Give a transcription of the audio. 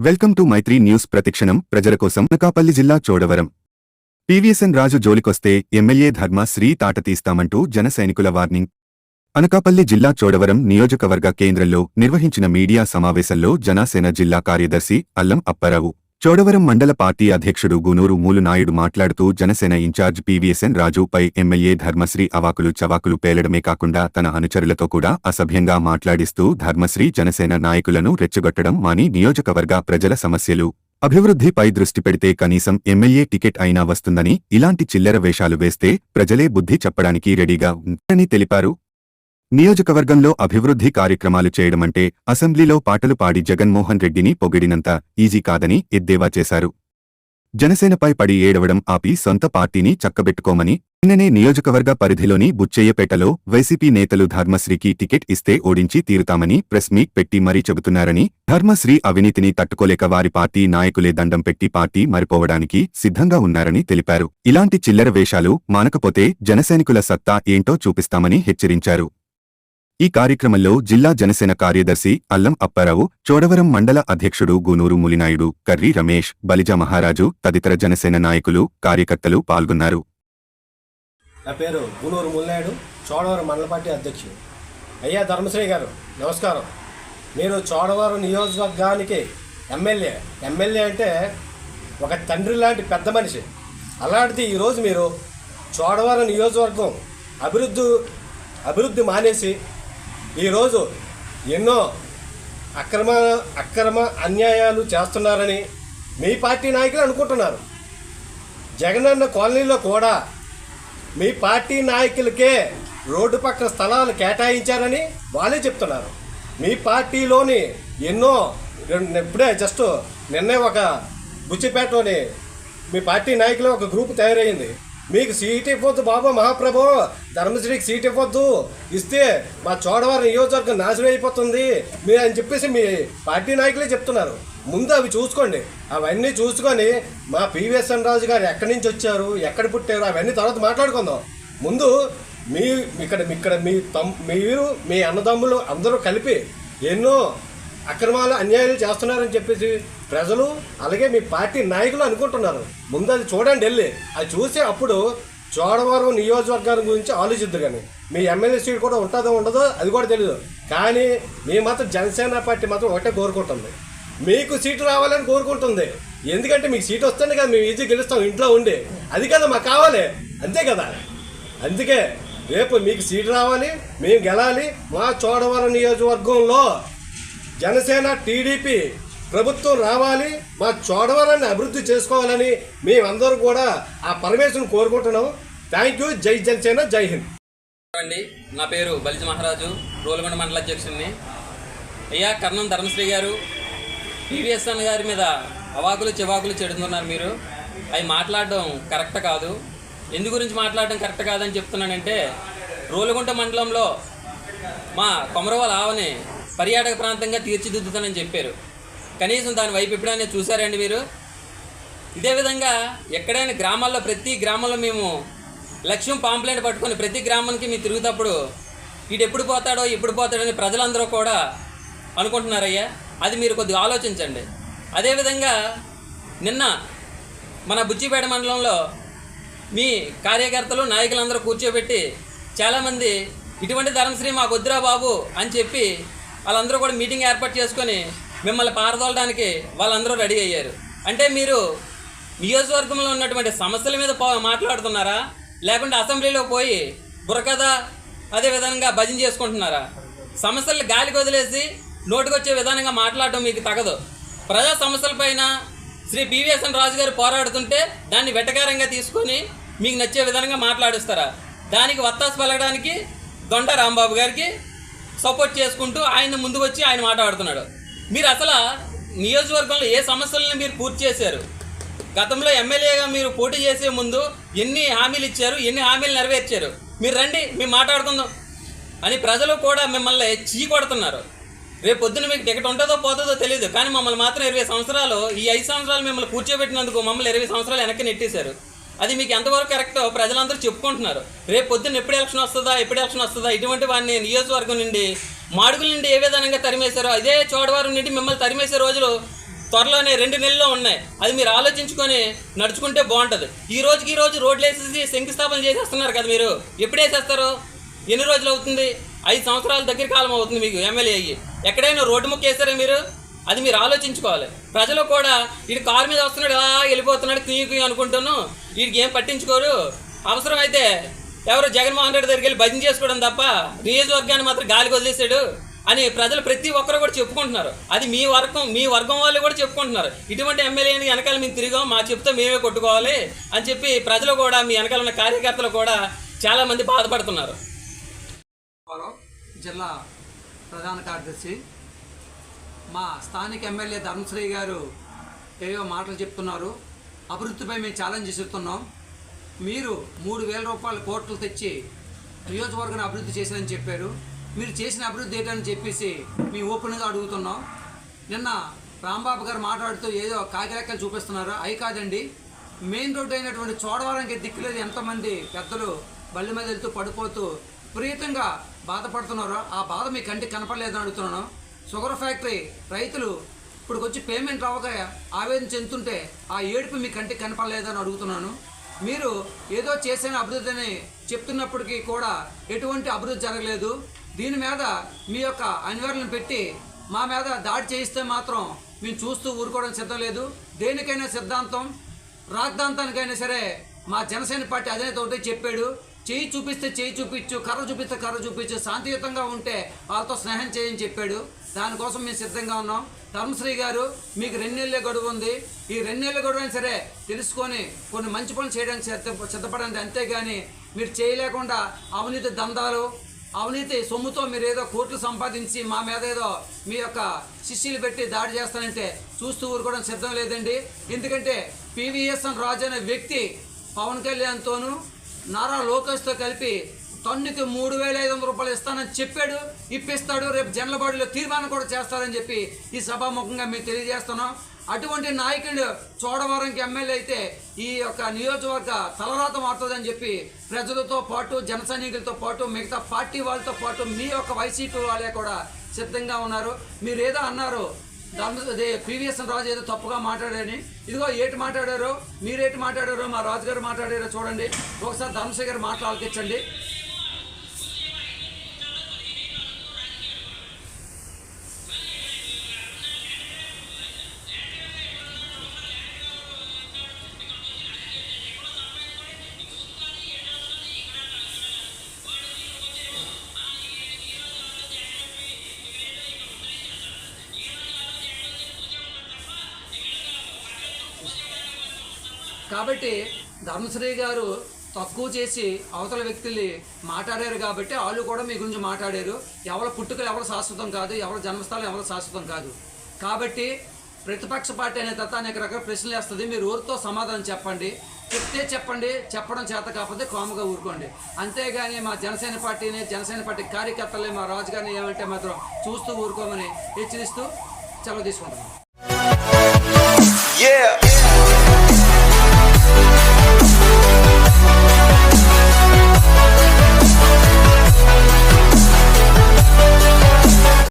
Welcome to Mythri news ప్రతిక్షణం. ప్రజల కోసం అనకాపల్లి జిల్లా Chodavaram. P V S N Raju జోలికొస్తే MLA Dharma Sri తాట తీస్తామంటూ జనసైనికుల వార్నింగ్. అనకాపల్లి జిల్లా చోడవరం నియోజకవర్గ కేంద్రంలో నిర్వహించిన మీడియా సమావేశంలో జనసేన జిల్లా కార్యదర్శి అల్లం అప్పారావు. చోడవరం మండల పార్టీ అధ్యక్షుడు గునూరు మూలునాయుడు మాట్లాడుతూ Janasena incharge P V S N రాజుపై MLA Dharmasri అవాకులు చవాకులు పేలడమే కాకుండా తన అనుచరులతో కూడా అసభ్యంగా మాట్లాడిస్తూ ధర్మశ్రీ జనసేన నాయకులను రెచ్చగొట్టడం మాని నియోజకవర్గ ప్రజల సమస్యలు. అభివృద్ధిపై దృష్టి పెడితే కనీసం ఎమ్మెల్యే టికెట్ అయినా వస్తుందని ఇలాంటి చిల్లర వేషాలు వేస్తే ప్రజలే బుద్ధి చెప్పడానికి రెడీగా ఉంటారని తెలిపారు. నియోజకవర్గంలో అభివృద్ధి కార్యక్రమాలు చేయడమంటే అసెంబ్లీలో పాటలు పాడి జగన్మోహన్ రెడ్డిని పొగిడినంత ఈజీ కాదని ఎద్దేవా చేశారు. జనసేనపై పడి ఏడవడం ఆపి సొంత పార్టీని చక్కబెట్టుకోమని నిన్ననే నియోజకవర్గ పరిధిలోని బుచ్చయ్యపేటలో వైసీపీ నేతలు ధర్మశ్రీకి టికెట్ ఇస్తే ఓడించి తీరుతామని ప్రెస్ మీట్ పెట్టి మరీ చెబుతున్నారని ధర్మశ్రీ అవినీతిని తట్టుకోలేక వారి పార్టీ నాయకులే దండం పెట్టి పార్టీ మరిపోవడానికి సిద్ధంగా ఉన్నారని తెలిపారు. ఇలాంటి చిల్లర వేషాలు మానకపోతే జనసైనికుల సత్తా ఏంటో చూపిస్తామని హెచ్చరించారు. ఈ కార్యక్రమంలో జిల్లా జనసేన కార్యదర్శి అల్లం అప్పారావు చోడవరం మండల అధ్యక్షుడు గూనూరు ములినాయుడు కర్రి రమేష్ బలిజ మహారాజు తదితర జనసేన నాయకులు కార్యకర్తలు పాల్గొన్నారు. నా పేరు గునూరు ముల్లాయుడు చోడవరం మండల పార్టీ అధ్యక్షుడు. అయ్యా ధర్మశ్రీ గారు నమస్కారం. మీరు చోడవరం నియోజకవర్గానికి ఎమ్మెల్యే. ఎమ్మెల్యే అంటే ఒక తండ్రి లాంటి పెద్ద మనిషి. అలాంటిది ఈరోజు మీరు చోడవరం నియోజకవర్గం అభివృద్ధి అభివృద్ధి మానేసి ఈరోజు ఎన్నో అక్రమ అక్రమ అన్యాయాలు చేస్తున్నారని మీ పార్టీ నాయకులు అనుకుంటున్నారు. జగనన్న కాలనీలో కూడా మీ పార్టీ నాయకులకే రోడ్డు పక్కన స్థలాలు కేటాయించారని వాళ్ళే చెప్తున్నారు. మీ పార్టీలోని ఎన్నో ఇప్పుడే జస్ట్ నిన్నే ఒక బుచ్చిపేటలోని మీ పార్టీ నాయకులు ఒక గ్రూప్ తయారైంది. మీకు సీట్ ఇవ్వద్దు బాబు మహాప్రభు. ధర్మశ్రీకి సీట్ ఇవ్వద్దు. ఇస్తే మా చోడవరం నియోజకవర్గం నాశనం అయిపోతుంది. మీరు అని చెప్పేసి మీ పార్టీ నాయకులే చెప్తున్నారు. ముందు అవి చూసుకోండి. అవన్నీ చూసుకొని మా పివిఎస్ రాజు గారు ఎక్కడి నుంచి వచ్చారు ఎక్కడ పుట్టారు అవన్నీ తర్వాత మాట్లాడుకుందాం. ముందు మీ ఇక్కడ ఇక్కడ మీ తమ్ మీరు మీ అన్నదమ్ములు అందరూ కలిపి ఎన్నో అక్రమాలు అన్యాయాలు చేస్తున్నారని చెప్పేసి ప్రజలు అలాగే మీ పార్టీ నాయకులు అనుకుంటున్నారు. ముందు అది చూడండి వెళ్ళి. అది చూసి అప్పుడు చోడవరం నియోజకవర్గం గురించి ఆలోచిద్దు కానీ. మీ ఎమ్మెల్యే సీట్ కూడా ఉంటుందో ఉండదో అది కూడా తెలియదు కానీ మీ మాత్రం జనసేన పార్టీ మాత్రం ఒకటే కోరుకుంటుంది. మీకు సీటు రావాలని కోరుకుంటుంది. ఎందుకంటే మీకు సీట్ వస్తుంది కదా మేము ఈజీ గెలుస్తాం ఇంట్లో ఉండి. అది కదా మాకు కావాలి. అంతే కదా. అందుకే రేపు మీకు సీటు రావాలి మేము గెలాలి మా చోడవరం నియోజకవర్గంలో. జనసేన టీడీపీ ప్రభుత్వం రావాలి మా చోడవరాన్ని అభివృద్ధి చేసుకోవాలని మేమందరూ కూడా ఆ పరమేశ్వరం కోరుకుంటున్నాం. థ్యాంక్ యూ జై జనసేన జై హింద్. అండి నా పేరు బలిజ మహారాజు రోలగొండ మండల అధ్యక్షుడిని. అయ్యా కర్ణం ధర్మశ్రీ గారు పివిఎస్ఎన్ గారి మీద అవాకులు చివాకులు చెడుతున్నారు మీరు. అవి మాట్లాడడం కరెక్ట్ కాదు. ఎందు గురించి మాట్లాడడం కరెక్ట్ కాదని చెప్తున్నానంటే రోలుగుంట మండలంలో మా కొమరవాల ఆవని పర్యాటక ప్రాంతంగా తీర్చిదిద్దుతానని చెప్పారు. కనీసం దాని వైపు ఎప్పుడైనా చూసారండి మీరు? ఇదే విధంగా ఎక్కడైనా గ్రామాల్లో ప్రతి గ్రామంలో మేము లక్ష్యం పాంప్లెట్ పట్టుకొని ప్రతి గ్రామానికి మీరు తిరుగుతప్పుడు వీడు ఎప్పుడు పోతాడో ఎప్పుడు పోతాడో అని ప్రజలందరూ కూడా అనుకుంటున్నారయ్యా. అది మీరు కొద్దిగా ఆలోచించండి. అదేవిధంగా నిన్న మన బుచ్చిపేట మండలంలో మీ కార్యకర్తలు నాయకులందరూ కూర్చోబెట్టి చాలామంది ఇటువంటి ధర్మశ్రీ మా వద్దురా బాబు అని చెప్పి వాళ్ళందరూ కూడా మీటింగ్ ఏర్పాటు చేసుకొని మిమ్మల్ని పారదోలడానికి వాళ్ళందరూ రెడీ అయ్యారు. అంటే మీరు నియోజకవర్గంలో ఉన్నటువంటి సమస్యల మీద పో మాట్లాడుతున్నారా? లేకుంటే అసెంబ్లీలో పోయి బుర్రకథ అదే విధంగా భజన చేసుకుంటున్నారా? సమస్యలు గాలికి వదిలేసి నోటికొచ్చే విధానంగా మాట్లాడటం మీకు తగదు. ప్రజా సమస్యలపైన శ్రీ పివిఎస్ఎన్ రాజు గారు పోరాడుతుంటే దాన్ని వెటకారంగా తీసుకొని మీకు నచ్చే విధంగా మాట్లాడిస్తారా? దానికి వత్తాసు పలకడానికి దొండ రాంబాబు గారికి సపోర్ట్ చేసుకుంటూ ఆయన ముందుకు వచ్చి ఆయన మాట్లాడుతున్నాడు మీరు అసలు నియోజకవర్గంలో ఏ సమస్యలను మీరు పూర్తి చేశారు? గతంలో ఎమ్మెల్యేగా మీరు పోటీ చేసే ముందు ఎన్ని హామీలు ఇచ్చారు? ఎన్ని హామీలు నెరవేర్చారు? మీరు రండి మేము మాట్లాడుకుందాం. అని ప్రజలు కూడా మిమ్మల్ని చీ కొడుతున్నారు. రేపు పొద్దున మీకు టికెట్ ఉంటుందో పోతుందో తెలియదు కానీ మమ్మల్ని మాత్రం ఇరవై సంవత్సరాలు ఈ ఐదు సంవత్సరాలు మిమ్మల్ని కూర్చోబెట్టినందుకు మమ్మల్ని ఇరవై సంవత్సరాలు వెనక్కి నెట్టేశారు. అది మీకు ఎంతవరకు కరెక్టో ప్రజలందరూ చెప్పుకుంటున్నారు. రేపు పొద్దున్న ఎప్పుడు ఎలక్షన్ వస్తుందా ఎప్పుడు ఎలక్షన్ వస్తుందా ఇటువంటి వాడిని నియోజకవర్గం నుండి మాడుగుల నుండి ఏ విధంగా తరిమేశారో అదే చోడవారం నుండి మిమ్మల్ని తరిమేసే రోజులు త్వరలోనే రెండు నెలల్లో ఉన్నాయి. అది మీరు ఆలోచించుకొని నడుచుకుంటే బాగుంటుంది. ఈ రోజుకి ఈ రోజు రోడ్లు వేసేసి శంకుస్థాపన చేసేస్తున్నారు కదా మీరు. ఎప్పుడు వేసేస్తారు? ఎన్ని రోజులు అవుతుంది? ఐదు సంవత్సరాల దగ్గర కాలం అవుతుంది మీకు ఎమ్మెల్యే అయ్యి. ఎక్కడైనా రోడ్డు ముక్క వేస్తారా మీరు? అది మీరు ఆలోచించుకోవాలి. ప్రజలు కూడా వీడు కారు మీద వస్తున్నాడు ఇలా వెళ్ళిపోతున్నాడు క్యూ క్యూ అనుకుంటాను వీడికి ఏం పట్టించుకోరు. అవసరమైతే ఎవరు జగన్మోహన్ రెడ్డి దగ్గరికి వెళ్ళి భజన చేసుకోవడం తప్ప నియోజకవర్గాన్ని మాత్రం గాలికి వదిలేశాడు అని ప్రజలు ప్రతి ఒక్కరు కూడా చెప్పుకుంటున్నారు. అది మీ వర్గం మీ వర్గం వాళ్ళు కూడా చెప్పుకుంటున్నారు. ఇటువంటి ఎమ్మెల్యేని వెనకాల మేము తిరిగాం మా చెప్తే మేమే కొట్టుకోవాలి అని చెప్పి ప్రజలు కూడా మీ వెనకాల ఉన్న కార్యకర్తలు కూడా చాలామంది బాధపడుతున్నారు. జిల్లా ప్రధాన కార్యదర్శి మా స్థానిక ఎమ్మెల్యే ధర్మశ్రీ గారు ఏవో మాటలు చెప్తున్నారు. అభివృద్ధిపై మేము ఛాలెంజ్ చేస్తున్నాం. మీరు మూడు వేల రూపాయల కోట్లు తెచ్చి నియోజకవర్గాన్ని అభివృద్ధి చేశారని చెప్పారు. మీరు చేసిన అభివృద్ధి ఏంటని చెప్పేసి మేము ఓపెన్గా అడుగుతున్నాం. నిన్న రాంబాబు గారు మాట్లాడుతూ ఏదో కాకిరెక్కలు చూపిస్తున్నారు? అవి కాదండి. మెయిన్ రోడ్డు అయినటువంటి చోడవరానికి దిక్కులేదు ఎంతమంది పెద్దలు బళ్ళ మీద వెళ్తూ పడిపోతూ విపరీతంగా బాధపడుతున్నారో? ఆ బాధ మీ కంటికి కనపడలేదని అడుగుతున్నాను. షుగర్ ఫ్యాక్టరీ రైతులు ఇప్పుడు వచ్చి పేమెంట్ రావక ఆవేదన చెందుతుంటే ఆ ఏడుపు మీ కంటికి కనపడలేదని అడుగుతున్నాను. మీరు ఏదో చేసిన అభివృద్ధి అని చెప్తున్నప్పటికీ కూడా ఎటువంటి అభివృద్ధి జరగలేదు. దీని మీద మీ యొక్క అనివార్యం పెట్టి మా మీద దాడి చేయిస్తే మాత్రం మేము చూస్తూ ఊరుకోవడం సిద్ధం లేదు. దేనికైనా సిద్ధాంతం రాద్ధాంతానికైనా సరే మా జనసేన పార్టీ అధినేత ఒకటే చెప్పాడు. చేయి చూపిస్తే చేయి చూపించు కర్ర చూపిస్తే కర్ర చూపించు శాంతియుతంగా ఉంటే వాళ్ళతో స్నేహం చేయని చెప్పాడు. దానికోసం మేము సిద్ధంగా ఉన్నాం. ధర్మశ్రీ గారు మీకు రెండేళ్ళే గడువు ఉంది. ఈ రెండేళ్ళ గడువు అయినా సరే తెలుసుకొని కొన్ని మంచి పనులు చేయడానికి సిద్ధ సిద్ధపడండి. అంతేగాని మీరు చేయలేకుండా అవినీతి దందాలు అవినీతి సొమ్ముతో మీరు ఏదో కోట్లు సంపాదించి మా మీద ఏదో మీ యొక్క శిష్యులు పెట్టి దాడి చేస్తానంటే చూస్తూ ఊరుకోవడం సిద్ధం లేదండి. ఎందుకంటే పివిఎస్ఎన్ రాజు అనే వ్యక్తి పవన్ కళ్యాణ్తోనూ నారా లోకేష్తో కలిపి టన్నుకి మూడు వేల ఐదు వందల రూపాయలు ఇస్తానని చెప్పాడు ఇప్పిస్తాడు రేపు జనలబాడిలో తీర్మానం కూడా చేస్తారని చెప్పి ఈ సభాముఖంగా మేము తెలియజేస్తున్నాం. అటువంటి నాయకుడు చోడవరంకి ఎమ్మెల్యే అయితే ఈ యొక్క నియోజకవర్గ తలరాత మారుతుందని చెప్పి ప్రజలతో పాటు జన సైనికులతో పాటు మిగతా పార్టీ వాళ్ళతో పాటు మీ యొక్క వైసీపీ వాళ్ళే కూడా సిద్ధంగా ఉన్నారు. మీరు ఏదో అన్నారు దాని ప్రీవియస్ రాజు ఏదో తప్పుగా మాట్లాడారని. ఇదిగో ఏటి మాట్లాడారో మీరేటి మాట్లాడారో మా రాజుగారు మాట్లాడారో చూడండి. ఒకసారి ధర్మశేఖర్ గారు కాబట్టి ధర్మశ్రీ గారు తక్కువ చేసి అవతల వ్యక్తుల్ని మాట్లాడారు కాబట్టి వాళ్ళు కూడా మీ గురించి మాట్లాడారు. ఎవరి పుట్టుకలు ఎవరు శాశ్వతం కాదు ఎవరి జన్మస్థలం ఎవరు శాశ్వతం కాదు. కాబట్టి ప్రతిపక్ష పార్టీ అనే తర్వాత అనేక రకాల ప్రశ్నలు వేస్తుంది. మీరు ఊరితో సమాధానం చెప్పండి. చెప్తే చెప్పండి చెప్పడం చేత కాకపోతే కామగా ఊరుకోండి. అంతేగాని మా జనసేన పార్టీని జనసేన పార్టీ కార్యకర్తలే మా రాజుగారిని ఏమంటే మాత్రం చూస్తూ ఊరుకోమని హెచ్చరిస్తూ చెలవు తీసుకుంటున్నాం.